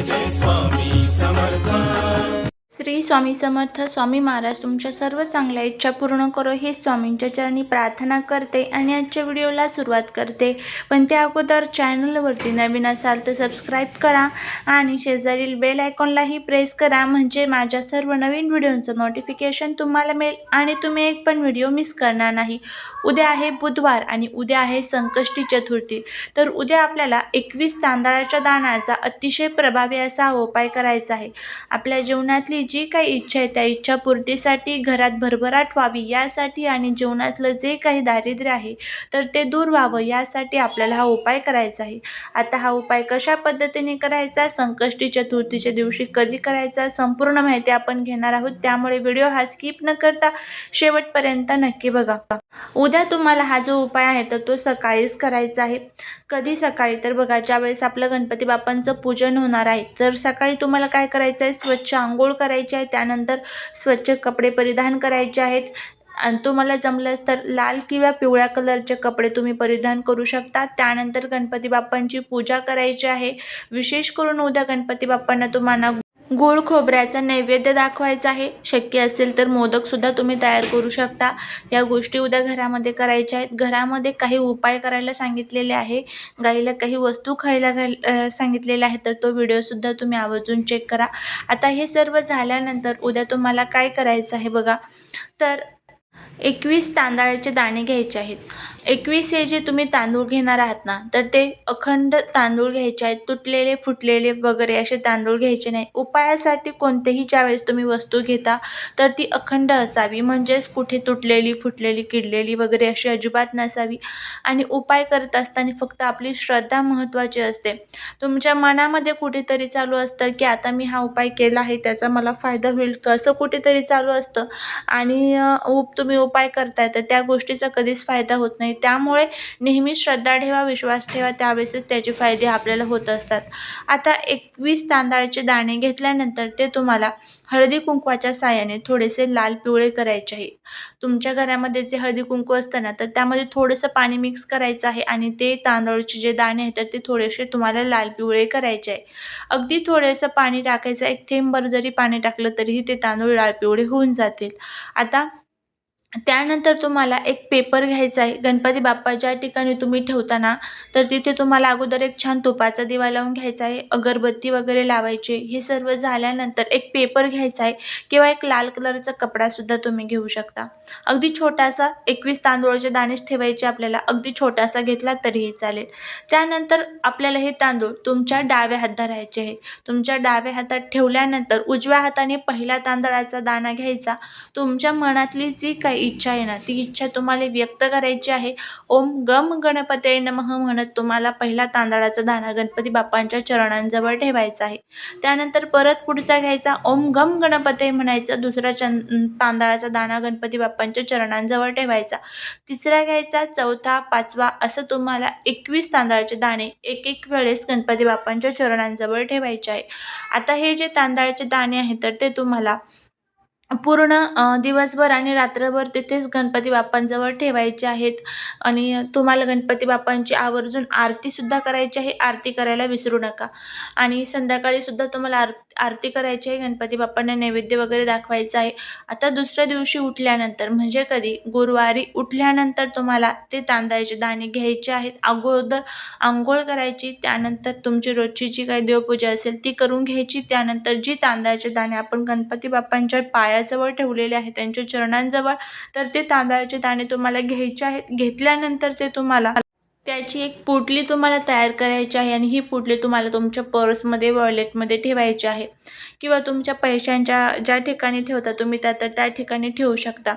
जय जय स्वामी समर्थ श्री स्वामी समर्थ स्वामी महाराज तुमच्या सर्व चांगल्या इच्छा पूर्ण करो ही स्वामींच्या चरणी प्रार्थना करते आणि आजच्या व्हिडिओला सुरुवात करते. पण त्या अगोदर चॅनलवरती नवीन असाल तर सबस्क्राईब करा आणि शेजारील बेल आयकॉनलाही प्रेस करा. म्हणजे माझ्या सर्व नवीन व्हिडिओंचं नोटिफिकेशन तुम्हाला मिळेल आणि तुम्ही एक पण व्हिडिओ मिस करणार नाही. उद्या आहे बुधवार आणि उद्या आहे संकष्टी चतुर्थी. तर उद्या आपल्याला एकवीस तांदळाच्या दानाचा अतिशय प्रभावी असा उपाय करायचा आहे. आपल्या जीवनातली जी काही इच्छा आहे त्या इच्छापूर्तीसाठी घरात भरभराट व्हावी यासाठी आणि जीवनातलं जे काही दारिद्र्य आहे तर ते दूर व्हावं यासाठी आपल्याला हा उपाय करायचा आहे. आता हा उपाय कशा पद्धतीने करायचा? संकष्टी चतुर्थीच्या दिवशी कधी करायचा? संपूर्ण माहिती आपण घेणार आहोत त्यामुळे व्हिडिओ हा स्किप न करता शेवटपर्यंत नक्की बघा. उद्या तुम्हाला हा जो उपाय आहे तर तो सकाळीच करायचा आहे. कधी सकाळी? तर बघा ज्यावेळेस आपलं गणपती बाप्पांचं पूजन होणार आहे तर सकाळी तुम्हाला काय करायचं आहे स्वच्छ आंघोळ करायची आहे त्यानंतर स्वच्छ कपडे परिधान करायचे आहेत. आणि तुम्हाला जमलंच तर लाल किंवा पिवळ्या कलरचे कपडे तुम्ही परिधान करू शकता. त्यानंतर गणपती बाप्पांची पूजा करायची आहे. विशेष करून उद्या गणपती बाप्पांना तुम्हाला गोड खोबऱ्याचा नैवेद्य दाखवायचा आहे. शक्य असेल तर मोदकसुद्धा तुम्ही तयार करू शकता. या गोष्टी उद्या घरामध्ये करायच्या आहेत. घरामध्ये काही उपाय करायला सांगितलेले आहे. गाईला काही वस्तू खायला घाल सांगितलेल्या आहेत तर तो व्हिडिओसुद्धा तुम्ही आवर्जून चेक करा. आता हे सर्व झाल्यानंतर उद्या तुम्हाला काय करायचं आहे बघा. तर एकवीस तांदळाचे दाणे घ्यायचे आहेत. एकवीस हे जे तुम्ही तांदूळ घेणार आहात ना तर ते अखंड तांदूळ घ्यायचे आहेत. तुटलेले फुटलेले वगैरे असे तांदूळ घ्यायचे नाही. उपायासाठी कोणतेही ज्यावेळेस तुम्ही वस्तू घेता तर ती अखंड असावी. म्हणजेच कुठे तुटलेली फुटलेली किडलेली वगैरे अशी अजिबात नसावी. आणि उपाय करत असताना फक्त आपली श्रद्धा महत्त्वाची असते. तुमच्या मनामध्ये कुठेतरी चालू असतं की आता मी हा उपाय केला आहे त्याचा मला फायदा होईल. का असं कुठेतरी चालू असतं. आणि उप तुम्ही उप उपाय करताय तर त्या गोष्टीचा कधीच फायदा होत नाही. त्यामुळे नेहमी श्रद्धा ठेवा विश्वास ठेवा त्यावेळेसच त्याचे फायदे आपल्याला होत असतात. आता एकवीस तांदळाचे दाणे घेतल्यानंतर ते तुम्हाला हळदी कुंकवाच्या साहाय्याने थोडेसे लाल पिवळे करायचे आहे. तुमच्या घरामध्ये जे हळदी कुंकू असतं ना तर त्यामध्ये थोडंसं पाणी मिक्स करायचं आहे आणि ते तांदळाचे जे दाणे आहेत तर ते थोडेसे तुम्हाला लाल पिवळे करायचे आहे. अगदी थोडंसं पाणी टाकायचं एक थेंबर जरी पाणी टाकलं तरीही ते तांदूळ लाल पिवळे होऊन जातील. आता त्यानंतर तुम्हाला एक पेपर घ्यायचा आहे. गणपती बाप्पा ज्या ठिकाणी तुम्ही ठेवता ना तर तिथे तुम्हाला अगोदर एक छान तुपाचा दिवा लावून घ्यायचा आहे. अगरबत्ती वगैरे लावायचे. हे सर्व झाल्यानंतर एक पेपर घ्यायचा आहे किंवा एक लाल कलरचा कपडासुद्धा तुम्ही घेऊ शकता. अगदी छोटासा एकवीस तांदूळाचे दाणेच ठेवायचे आपल्याला. अगदी छोटासा घेतला तरीही चालेल. त्यानंतर आपल्याला हे तांदूळ तुमच्या डाव्या हात धरायचे आहे. तुमच्या डाव्या हातात ठेवल्यानंतर उजव्या हाताने पहिला तांदळाचा दाणा घ्यायचा. तुमच्या मनातली जी काही इच्छा आहे ना ती इच्छा तुम्हाला व्यक्त करायची आहे. ओम गम गणपते नमः म्हणत तुम्हाला पहिला तांदळाचा दाणा गणपती बाप्पांच्या चरणांजवळ ठेवायचा आहे. त्यानंतर परत पुढचा घ्यायचा ओम गम गणपते म्हणायचा. दुसरा चन तांदळाचा दाणा गणपती बाप्पांच्या चरणांजवळ ठेवायचा. तिसरा घ्यायचा चौथा पाचवा असं तुम्हाला एकवीस तांदळाचे दाणे एक एक वेळेस गणपती बाप्पांच्या चरणांजवळ ठेवायचे आहे. आता हे जे तांदळाचे दाणे आहेत तर ते तुम्हाला पूर्ण दिवसभर आणि रात्रभर तिथेच गणपती बाप्पांजवळ ठेवायचे आहेत. आणि तुम्हाला गणपती बाप्पांची आवर्जून आरतीसुद्धा करायची आहे. आरती करायला विसरू नका. आणि संध्याकाळीसुद्धा तुम्हाला आर आरती करायची आहे गणपती बाप्पांना नैवेद्य वगैरे दाखवायचं आहे. आता दुसऱ्या दिवशी उठल्यानंतर म्हणजे कधी? गुरुवारी उठल्यानंतर तुम्हाला ते तांदळाचे दाणे घ्यायचे आहेत. अगोदर आंघोळ करायची त्यानंतर तुमची रोजची जी काही देवपूजा असेल ती करून घ्यायची. त्यानंतर जी तांदळाचे दाणे आपण गणपती बाप्पांच्या पायाजवळ ठेवलेले आहेत त्यांच्या चरणांजवळ तर ते तांदळाचे दाणे तुम्हाला घ्यायचे आहेत. घेतल्यानंतर ते तुम्हाला त्याची एक पुटली तुम्हाला तयार करायची आहे आणि ही पुटली तुम्हाला तुमच्या पर्समध्ये वॉलेटमध्ये ठेवायची आहे. किंवा तुमच्या पैशांच्या ज्या ठिकाणी ठेवता तुम्ही त्या तर त्या ठिकाणी ठेवू शकता.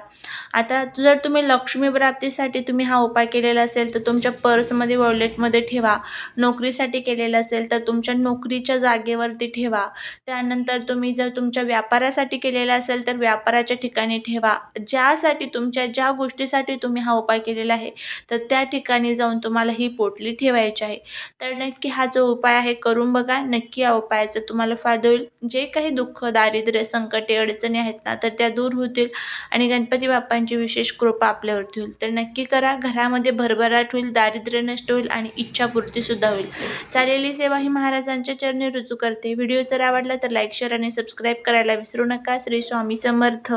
आता जर तुम्ही लक्ष्मी प्राप्तीसाठी तुम्ही हा उपाय केलेला असेल तर तुमच्या पर्समध्ये वॉलेटमध्ये ठेवा. नोकरीसाठी केलेला असेल तर तुमच्या नोकरीच्या जागेवरती ठेवा. त्यानंतर तुम्ही जर तुमच्या व्यापारासाठी केलेला असेल तर व्यापाराच्या ठिकाणी ठेवा. ज्यासाठी तुमच्या ज्या गोष्टीसाठी तुम्ही हा उपाय केलेला आहे तर त्या ठिकाणी जाऊन तुम्हाला तुम्हाला ही पोटली ठेवायची आहे. तर नक्की हा जो उपाय आहे करून बघा. नक्की या उपायाचा तुम्हाला फायदा होईल. जे काही दुःख दारिद्र्य संकटे अडचणी आहेत ना तर त्या दूर होतील आणि गणपती बाप्पांची विशेष कृपा आपल्यावरती होईल. तर नक्की करा. घरामध्ये भरभराट होईल दारिद्र्य नष्ट होईल आणि इच्छापूर्तीसुद्धा होईल. चालेली सेवा ही महाराजांच्या चरणी रुजू करते. व्हिडिओ जर आवडला तर लाईक शेअर आणि सबस्क्राईब करायला विसरू नका. श्री स्वामी समर्थ.